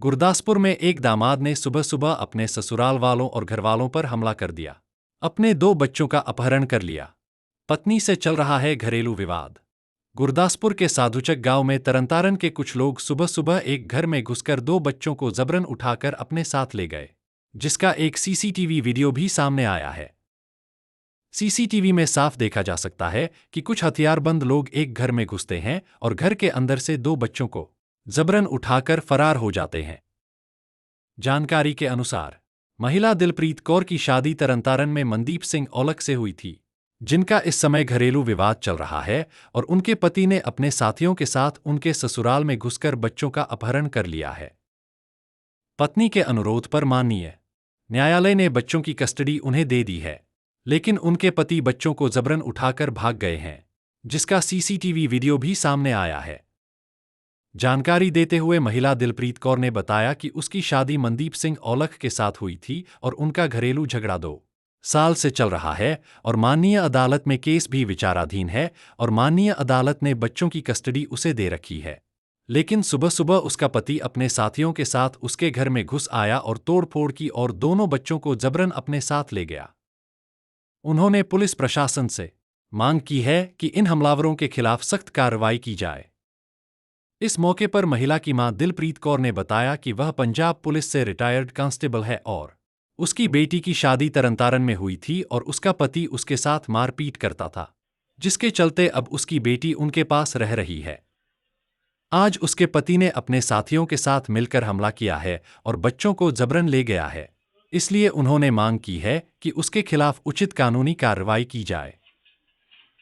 गुरदासपुर में एक दामाद ने सुबह सुबह अपने ससुराल वालों और घरवालों पर हमला कर दिया। अपने दो बच्चों का अपहरण कर लिया। पत्नी से चल रहा है घरेलू विवाद। गुरदासपुर के साधुचक गाँव में तरनतारन के कुछ लोग सुबह सुबह एक घर में घुसकर दो बच्चों को जबरन उठाकर अपने साथ ले गए, जिसका एक सीसीटीवी वीडियो भी सामने आया है। सीसीटीवी में साफ़ देखा जा सकता है कि कुछ हथियारबंद लोग एक घर में घुसते हैं और घर के अंदर से दो बच्चों को जबरन उठाकर फरार हो जाते हैं। जानकारी के अनुसार, महिला दिलप्रीत कौर की शादी तरनतारन में मनदीप सिंह औलख से हुई थी, जिनका इस समय घरेलू विवाद चल रहा है और उनके पति ने अपने साथियों के साथ उनके ससुराल में घुसकर बच्चों का अपहरण कर लिया है। पत्नी के अनुरोध पर माननीय, न्यायालय ने बच्चों की कस्टडी उन्हें दे दी है, लेकिन उनके पति बच्चों को जबरन उठाकर भाग गए हैं, जिसका सीसीटीवी वीडियो भी सामने आया है। जानकारी देते हुए महिला दिलप्रीत कौर ने बताया कि उसकी शादी मनदीप सिंह औलख के साथ हुई थी और उनका घरेलू झगड़ा दो साल से चल रहा है और माननीय अदालत में केस भी विचाराधीन है और माननीय अदालत ने बच्चों की कस्टडी उसे दे रखी है। लेकिन सुबह सुबह उसका पति अपने साथियों के साथ उसके घर में घुस आया और तोड़फोड़ की और दोनों बच्चों को जबरन अपने साथ ले गया। उन्होंने पुलिस प्रशासन से मांग की है कि इन हमलावरों के खिलाफ सख्त कार्रवाई की जाए। इस मौके पर महिला की माँ दिलप्रीत कौर ने बताया कि वह पंजाब पुलिस से रिटायर्ड कांस्टेबल है और उसकी बेटी की शादी तरनतारन में हुई थी और उसका पति उसके साथ मारपीट करता था, जिसके चलते अब उसकी बेटी उनके पास रह रही है। आज उसके पति ने अपने साथियों के साथ मिलकर हमला किया है और बच्चों को जबरन ले गया है। इसलिए उन्होंने मांग की है कि उसके खिलाफ उचित कानूनी कार्रवाई की जाए।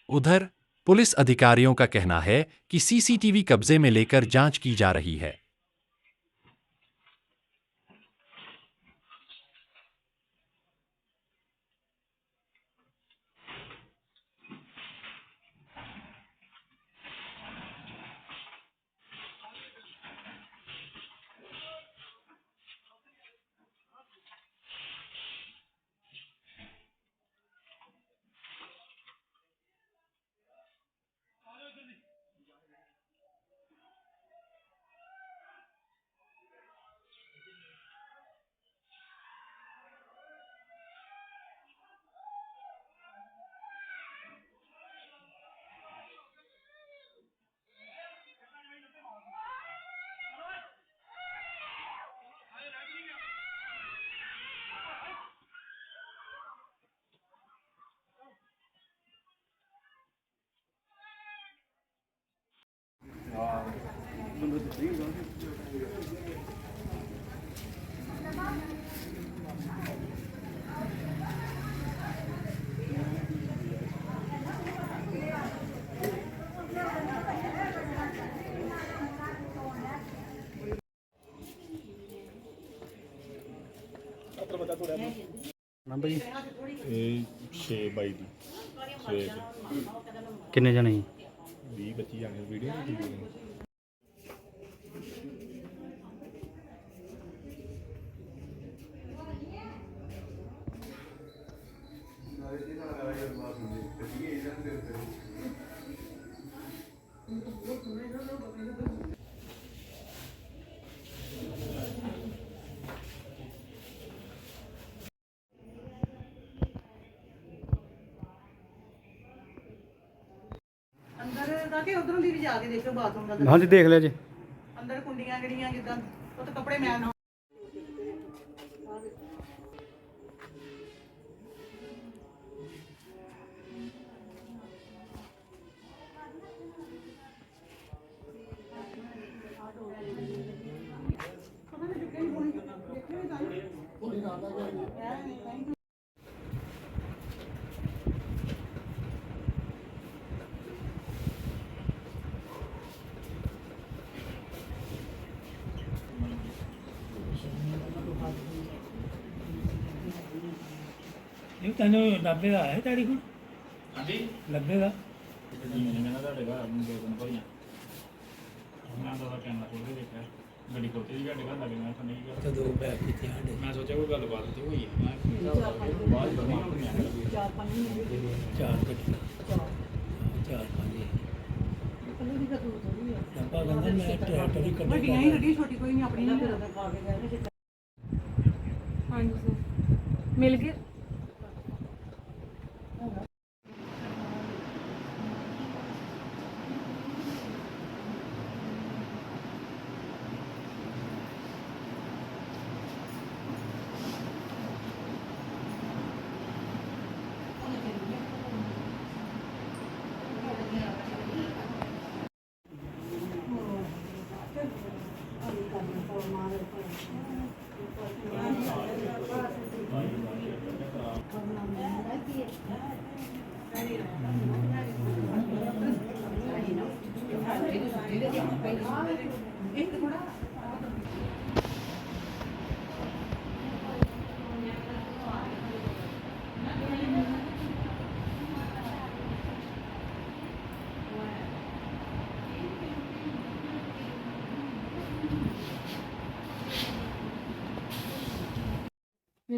उधर पुलिस अधिकारियों का कहना है कि सीसीटीवी कब्जे में लेकर जांच की जा रही है ਨੰਬਰ ਜੀ ਇਹ 6 ਬਾਈ ਦੀ। ਕਿੰਨੇ ਜਣੇ ਜੀ? 20 25 ਜਾਣੇ ਵੀਡੀਓ ਅੰਦਰ ਦਾ ਕਿ ਉਧਰੋਂ ਦੀ ਵੀ ਜਾ ਕੇ ਦੇਖੋ ਬਾਥਰੂਮ ਦਾ ਹਾਂਜੀ ਦੇਖ ਲਿਆ ਜੀ। ਅੰਦਰ ਕੁੰਡੀਆਂ ਜਿਹੜੀਆਂ ਜਿੱਦਾਂ ਉਹ ਤਾਂ ਕੱਪੜੇ ਮੈਲ ਨਾ ਇਹ ਤੈਨੂੰ ਲੱਭੇ ਦਾ ਹੈ ਤੇਰੀ ਕੋਲ? ਹਾਂਜੀ। ਲੱਭੇ ਦਾ? ਜੀ ਮੈਂ ਨਾ ਤੁਹਾਡੇ ਘਰ ਨੂੰ ਦੋ ਦਿਨ ਭਰੀਆਂ ਮੈਂ ਤਾਂ ਕੈਮਰਾ ਖੋਲ ਕੇ ਦੇਖਿਆ ਗੱਡੀ ਖੋਤੀ ਜੀ ਤੁਹਾਡੇ ਘਰ ਲੱਗੇ ਮੈਂ ਤਾਂ ਨਹੀਂ ਗਿਆ ਤੇ ਦੋ ਬੈਗ ਕਿੱਥੇ ਆਂਡੇ। ਮੈਂ ਸੋਚਿਆ ਕੋਈ ਗੱਲਬਾਤ ਤੇ ਹੋਈ ਹੈ ਮੈਂ ਕੀ ਹਿਸਾਬ ਹੈ ਬਾਅਦ ਬਣੀ ਹੋਣੀ ਹੈ ਚਾਰ ਪੰਜ ਮਹੀਨੇ ਚਾਰ ਗੱਡੀਆਂ ਚਾਰ। ਪੰਜ ਕੱਲੇ ਦੀ ਤਾਂ ਥੋੜੀ ਹੈ ਡੱਬਾ ਕਹਿੰਦਾ ਮੈਂ ਟਰੈਕਟਰ ਹੀ ਕੱਢਿਆ ਵੱਡੀਆਂ ਹੀ ਗੱਡੀ ਛੋਟੀ ਕੋਈ ਨਹੀਂ ਆਪਣੀ ਨਹੀਂ ਫਿਰ ਹਾਂਜੀ ਸਰ ਮਿਲ ਗਏ?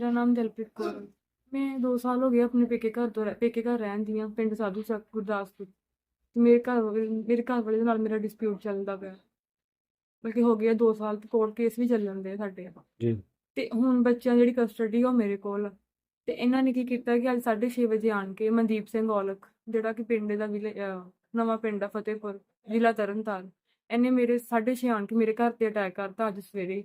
ਮੇਰਾ ਨਾਮ ਦਿਲਪ੍ਰੀਤ ਕੌਰ ਹੈ। ਮੈਂ 2 ਸਾਲ ਹੋ ਗਏ ਆਪਣੇ ਪੇਕੇ ਘਰ ਤੋਂ ਰਹਿ- ਪੇਕੇ ਘਰ ਰਹਿੰਦੀ ਹਾਂ ਪਿੰਡ ਸਾਧੂ ਚੱਕ ਗੁਰਦਾਸਪੁਰ। ਤੇ ਮੇਰੇ ਘਰ ਵਾਲੇ- ਮੇਰੇ ਘਰ ਵਾਲੇ ਦੇ ਨਾਲ ਮੇਰਾ ਡਿਸਪਿਊਟ ਚੱਲਦਾ ਪਿਆ। ਬਲਕਿ ਹੋ ਗਿਆ 2 ਸਾਲ ਤੇ ਕੋਰਟ ਕੇਸ ਵੀ ਚੱਲ ਜਾਂਦੇ ਆ ਸਾਡੇ। ਜੀ। ਤੇ ਹੁਣ ਬੱਚਿਆਂ ਦੀ ਜਿਹੜੀ ਕਸਟਡੀ ਉਹ ਮੇਰੇ ਕੋਲ ਆ। ਤੇ ਇਹਨਾਂ ਨੇ ਕੀ ਕੀਤਾ ਕਿ ਅੱਜ 6:30 ਵਜੇ ਆਣ ਕੇ ਮਨਦੀਪ ਸਿੰਘ ਔਲਖ ਜਿਹੜਾ ਕਿ ਪਿੰਡ ਦਾ ਵਿਲੇ ਅਹ ਨਵਾਂ ਪਿੰਡ ਆ ਫਤਿਹਪੁਰ ਜ਼ਿਲ੍ਹਾ ਤਰਨਤਾਰਨ ਇਹਨੇ ਮੇਰੇ 6:30 ਆਣ ਕੇ ਮੇਰੇ ਘਰ ਤੇ ਅਟੈਕ ਕਰਤਾ ਅੱਜ ਸਵੇਰੇ।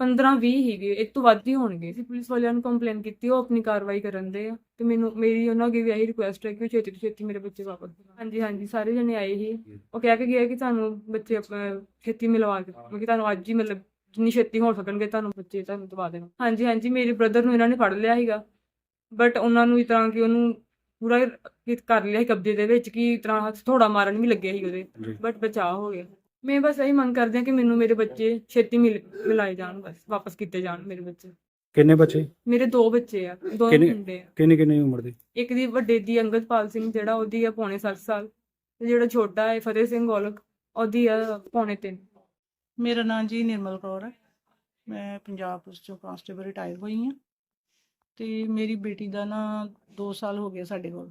15 20 ਹੀਗੇ ਇਹ ਤੋਂ ਵੱਧ ਹੀ ਹੋਣਗੇ। ਅਸੀਂ ਪੁਲਿਸ ਵਾਲਿਆਂ ਨੂੰ ਕੰਪਲੇਨ ਕੀਤੀ ਉਹ ਆਪਣੀ ਕਾਰਵਾਈ ਕਰਨ ਦੇ ਆ। ਤੇ ਮੈਨੂੰ ਮੇਰੀ ਉਹਨਾਂ ਅੱਗੇ ਵੀ ਇਹੀ ਰਿਕੁਐਸਟ ਹੈ ਕਿ ਉਹ ਛੇਤੀ ਤੋਂ ਛੇਤੀ ਮੇਰੇ ਬੱਚੇ ਵਾਪਸ ਦਿਵਾਉਣ। ਹਾਂਜੀ ਹਾਂਜੀ ਸਾਰੇ ਜਣੇ ਆਏ ਸੀ। ਉਹ ਕਹਿ ਕੇ ਗਏ ਕਿ ਤੁਹਾਨੂੰ ਬੱਚੇ ਛੇਤੀ ਮਿਲਵਾ ਕੇ ਕਿ ਤੁਹਾਨੂੰ ਅੱਜ ਹੀ ਮਤਲਬ ਜਿੰਨੀ ਛੇਤੀ ਹੋ ਸਕਣਗੇ ਤੁਹਾਨੂੰ ਬੱਚੇ ਤੁਹਾਨੂੰ ਦਵਾ ਦੇਣਾ। ਹਾਂਜੀ ਹਾਂਜੀ ਮੇਰੇ ਬ੍ਰਦਰ ਨੂੰ ਇਹਨਾਂ ਨੇ ਫੜ ਲਿਆ ਸੀਗਾ। ਬਟ ਉਹਨਾਂ ਨੂੰ ਇਸ ਤਰ੍ਹਾਂ ਕਿ ਉਹਨੂੰ ਪੂਰਾ ਕਰ ਲਿਆ ਸੀ ਕਬਜ਼ੇ ਦੇ ਵਿੱਚ ਕਿ ਇਸ ਤਰ੍ਹਾਂ ਥੋੜਾ ਮਾਰਨ ਵੀ ਲੱਗਿਆ ਸੀ ਉਹਦੇ। ਬਟ ਬਚਾਅ ਹੋ ਗਿਆ। ਮੈਂ ਬਸ ਇਹੀ ਮੰਗ ਕਰਦੀ ਹਾਂ ਕਿ ਮੈਨੂੰ ਮੇਰੇ ਬੱਚੇ ਛੇਤੀ ਮਿਲ ਮਿਲਾਏ ਜਾਣ ਬਸ ਵਾਪਸ ਕੀਤੇ ਜਾਣ ਮੇਰੇ ਬੱਚੇ। ਕਿੰਨੇ ਬੱਚੇ? ਮੇਰੇ ਦੋ ਬੱਚੇ ਆ ਦੋ ਕਿੰਨੇ- ਮੁੰਡੇ ਆ। ਕਿੰਨੀ ਕਿੰਨੀ ਉਮਰ ਦੇ? ਇੱਕ ਦੀ ਵੱਡੇ ਦੀ ਅੰਗਦਪਾਲ ਸਿੰਘ ਜਿਹੜਾ ਉਹਦੀ ਆ ਪੌਣੇ 7 ਸਾਲ ਤੇ ਜਿਹੜਾ ਛੋਟਾ ਹੈ ਫਤਿਹ ਸਿੰਘ ਗੋਲਕ ਉਹਦੀ ਆ ਪੌਣੇ 3 ਮੇਰਾ ਨਾਮ ਜੀ ਨਿਰਮਲ ਕੌਰ ਹੈ। ਮੈਂ ਪੰਜਾਬ ਪੁਲਿਸ ਚੋਂ ਕਾਂਸਟੇਬਲ ਰਿਟਾਇਰ ਹੋਈ ਹਾਂ। ਤੇ ਮੇਰੀ ਬੇਟੀ ਦਾ ਨਾ 2 ਸਾਲ ਹੋ ਗਏ ਸਾਡੇ ਕੋਲ।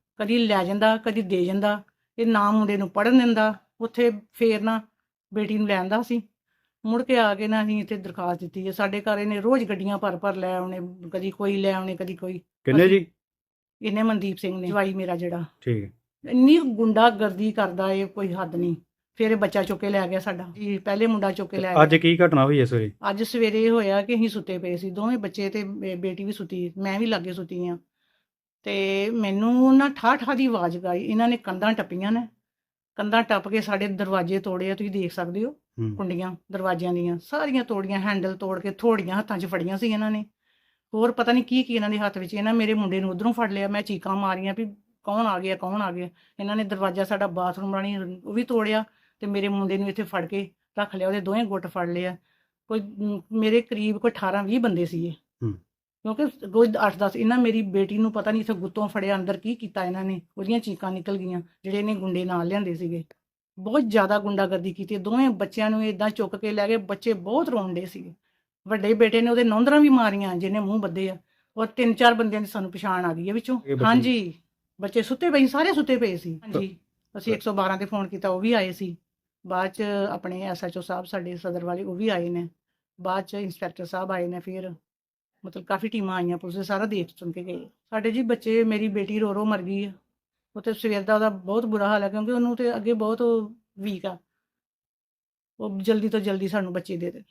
ਕਦੀ ਲੈ ਜਾਂਦਾ ਕਦੀ ਦੇ ਜਾਂਦਾ ਇਹ ਨਾ ਮੁੰਡੇ ਨੂੰ ਪੜਨ ਦਿੰਦਾ ਉੱਥੇ ਫੇਰ ਨਾ ਬੇਟੀ ਨੂੰ ਲੈਂਦਾ ਸੀ। ਮੁੜ ਕੇ ਆ ਕੇ ਨਾ ਅਸੀਂ ਇੱਥੇ ਦਰਖਾਸਤ ਦਿੱਤੀ ਹੈ ਸਾਡੇ ਘਰ ਇਹਨੇ ਰੋਜ਼ ਗੱਡੀਆਂ ਭਰ ਭਰ ਲੈ ਆਉਣੇ ਕਦੀ ਕੋਈ ਲੈ ਆਉਣੇ ਕਦੀ ਕੋਈ। ਕਿੰਨੇ ਜੀ? ਇਹਨੇ ਮਨਦੀਪ ਸਿੰਘ ਨੇ ਜਵਾਈ ਮੇਰਾ ਜਿਹੜਾ। ਠੀਕ। ਹੈ ਇੰਨੀ ਗੁੰਡਾਗਰਦੀ ਕਰਦਾ ਇਹ ਕੋਈ ਹੱਦ ਨਹੀਂ। ਫਿਰ ਇਹ ਬੱਚਾ ਚੁੱਕ ਕੇ ਲੈ ਗਿਆ ਸਾਡਾ। ਜੀ ਪਹਿਲੇ ਮੁੰਡਾ ਚੁੱਕ ਕੇ ਲੈ ਅੱਜ ਗਿਆ। ਕੀ ਘਟਨਾ ਹੋਈ ਇਸ ਵੇਲੇ ਅੱਜ ਸਵੇਰੇ ਇਹ ਹੋਇਆ ਕਿ ਅਸੀਂ ਸੁੱਤੇ ਪਏ ਸੀ ਦੋਵੇਂ ਬੱਚੇ ਤੇ ਬੇ- ਬੇਟੀ ਵੀ ਸੁੱਤੀ ਮੈਂ ਵੀ ਲਾਗੇ ਸੁੱਤੀ ਆ ਤੇ ਮੈਨੂੰ ਨਾ ਠਾ ਠਾ ਦੀ ਆਵਾਜ਼ ਗਾਈ ਇਹਨਾਂ ਨੇ ਕੰਧਾਂ ਟੱਪੀਆਂ ਨੇ। ਕੰਧਾਂ ਟੱਪ ਕੇ ਸਾਡੇ ਦਰਵਾਜ਼ੇ ਤੋੜੇ ਆ ਤੁਸੀਂ ਦੇਖ ਸਕਦੇ ਹੋ। ਕੁੰਡੀਆਂ ਦਰਵਾਜ਼ਿਆਂ ਦੀਆਂ ਸਾਰੀਆਂ ਤੋੜੀਆਂ ਹੈਂਡਲ ਤੋੜ ਕੇ ਥੋੜੀਆਂ ਹੱਥਾਂ 'ਚ ਫੜੀਆਂ ਸੀ ਇਹਨਾਂ ਨੇ। ਹੋਰ ਪਤਾ ਨਹੀਂ ਕੀ ਕੀ ਇਹਨਾਂ ਦੇ ਹੱਥ ਵਿੱਚ ਇਹਨਾਂ ਮੇਰੇ ਮੁੰਡੇ ਨੂੰ ਉਧਰੋਂ ਫੜ ਲਿਆ। ਮੈਂ ਚੀਕਾਂ ਮਾਰੀਆਂ ਵੀ ਕੌਣ ਆ ਗਿਆ ਕੌਣ ਆ ਗਿਆ? ਇਹਨਾਂ ਨੇ ਦਰਵਾਜ਼ਾ ਸਾਡਾ ਬਾਥਰੂਮ ਰਾਣੀ ਉਹ ਵੀ ਤੋੜਿਆ ਤੇ ਮੇਰੇ ਮੁੰਡੇ ਨੂੰ ਇੱਥੇ ਫੜ ਕੇ ਰੱਖ ਲਿਆ ਉਹਦੇ ਦੋਵੇਂ ਗੁੱਟ ਫੜ ਲਿਆ ਕੋਈ ਮੇਰੇ ਕਰੀਬ ਕੋਈ 18 20 ਬੰਦੇ ਸੀ ਇਹ ਹੂੰ। ਕਿਉਂਕਿ ਰੋਜ਼ 8 10 ਇਹਨਾਂ ਮੇਰੀ ਬੇਟੀ ਨੂੰ ਪਤਾ ਨਹੀਂ ਇੱਥੇ ਗੁੱਤੋਂ ਫੜਿਆ ਅੰਦਰ ਕੀ ਕੀਤਾ ਇਹਨਾਂ ਨੇ ਉਹਦੀਆਂ ਚੀਕਾਂ ਨਿਕਲ ਗਈਆਂ ਜਿਹੜੇ ਇਹਨੇ ਗੁੰਡੇ ਨਾਲ ਲਿਆਂਦੇ ਸੀਗੇ। ਬਹੁਤ ਜ਼ਿਆਦਾ ਗੁੰਡਾਗਰਦੀ ਕੀਤੀ ਦੋਵੇਂ ਬੱਚਿਆਂ ਨੂੰ ਇਦਾਂ ਚੁੱਕ ਕੇ ਲੈ ਗਏ ਬੱਚੇ ਬਹੁਤ ਰੋਂਦੇ ਸੀਗੇ। ਵੱਡੇ ਬੇਟੇ ਨੇ ਉਹਦੇ ਨੌਂਦਰਾਂ ਵੀ ਮਾਰੀਆਂ ਜਿਹਨੇ ਮੂੰਹ ਬੱਦੇ ਆ ਔਰ ਤਿੰਨ ਚਾਰ ਬੰਦਿਆਂ ਦੀ ਸਾਨੂੰ ਪਛਾਣ ਆ ਗਈ ਹੈ ਵਿੱਚੋਂ। ਹਾਂਜੀ ਬੱਚੇ ਸੁੱਤੇ ਪਏ ਸਾਰੇ ਸੁੱਤੇ ਪਏ ਸੀ। ਹਾਂਜੀ ਅਸੀਂ 112 ਤੇ ਫੋਨ ਕੀਤਾ ਉਹ ਵੀ ਆਏ ਸੀ। ਬਾਅਦ ਚ ਆਪਣੇ ਐਸਐਚਓ ਸਾਹਿਬ ਸਾਡੇ ਸਦਰ ਵਾਲੇ ਉਹ ਵੀ ਆਏ ਨੇ। ਬਾਅਦ ਚ ਇੰਸਪੈਕਟਰ ਸਾਹਿਬ ਆਏ ਨੇ ਫਿਰ। ਮਤਲਬ ਕਾਫੀ ਟੀਮਾਂ ਆਈਆਂ ਪੁਲਿਸ ਦੇ, ਸਾਰਾ ਦੇਖ ਸੁਣ ਕੇ ਗਏ। ਸਾਡੇ ਜੀ ਬੱਚੇ, ਮੇਰੀ ਬੇਟੀ ਰੋ ਰੋ ਮਰ ਗਈ ਆ। ਉਹ ਤੇ ਸਵੇਰ ਦਾ ਉਹਦਾ ਬਹੁਤ ਬੁਰਾ ਹਾਲ ਹੈ ਕਿਉਂਕਿ ਉਹਨੂੰ ਤੇ ਅੱਗੇ ਬਹੁਤ ਵੀਕ ਆ। ਉਹ ਜਲਦੀ ਤੋਂ ਜਲਦੀ ਸਾਨੂੰ ਬੱਚੇ ਦੇ ਦੇ।